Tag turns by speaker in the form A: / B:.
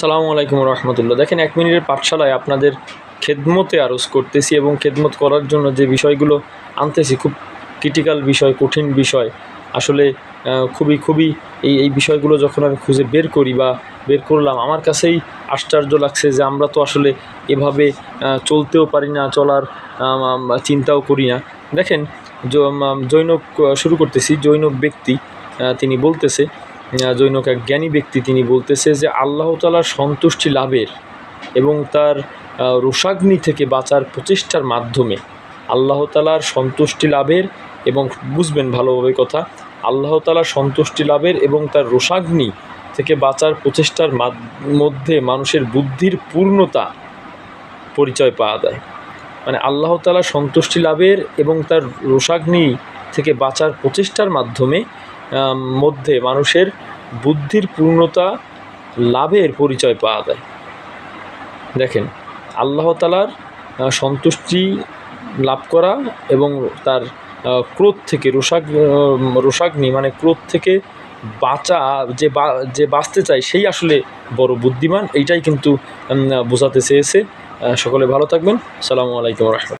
A: সালামু আলাইকুম রহমতুল্লাহ। দেখেন এক মিনিটের পাঠশালায় আপনাদের খেদমতে আরজ করতেছি এবং খেদমত করার জন্য যে বিষয়গুলো আনতেছি খুব ক্রিটিক্যাল বিষয় কঠিন বিষয়। আসলে খুবই খুবই এই এই বিষয়গুলো যখন আমি খুঁজে বের করি বা বের করলাম আমার কাছেই আশ্চর্য লাগছে যে আমরা তো আসলে এভাবে চলতেও পারি না চলার চিন্তাও করি না। দেখেন জ- আম, জৈনক শুরু করতেছি জৈনক ব্যক্তি তিনি বলতেছে জৈনক, এক জ্ঞানী ব্যক্তি তিনি বলতেছে যে আল্লাহ তালার সন্তুষ্টি লাভের এবং তার রোষাগ্নি থেকে বাঁচার প্রচেষ্টার মাধ্যমে আল্লাহ তালার সন্তুষ্টি লাভের এবং বুঝবেন ভালোভাবে কথা, আল্লাহ তালার সন্তুষ্টি লাভের এবং তার রোষাগ্নি থেকে বাঁচার প্রচেষ্টার মধ্যে মানুষের বুদ্ধির পূর্ণতা পরিচয় পাওয়া যায়। মানে আল্লাহ তালার সন্তুষ্টি লাভের এবং তার রোষাগ্নি থেকে বাঁচার প্রচেষ্টার মাধ্যমে মধ্যে মানুষের বুদ্ধির পূর্ণতা লাভের পরিচয় পাওয়া যায়। দেখেন, আল্লাহ তালার সন্তুষ্টি লাভ করা এবং তার ক্রোধ থেকে রোষাগ রোষাগ্নি মানে ক্রোধ থেকে বাঁচা, যে বা- যে বাঁচতে চায় সেই আসলে বড় বুদ্ধিমান। এইটাই কিন্তু বোঝাতে চেয়েছে। সকলে ভালো থাকবেন। সালামু আলাইকুম রহমতুল্লাহ।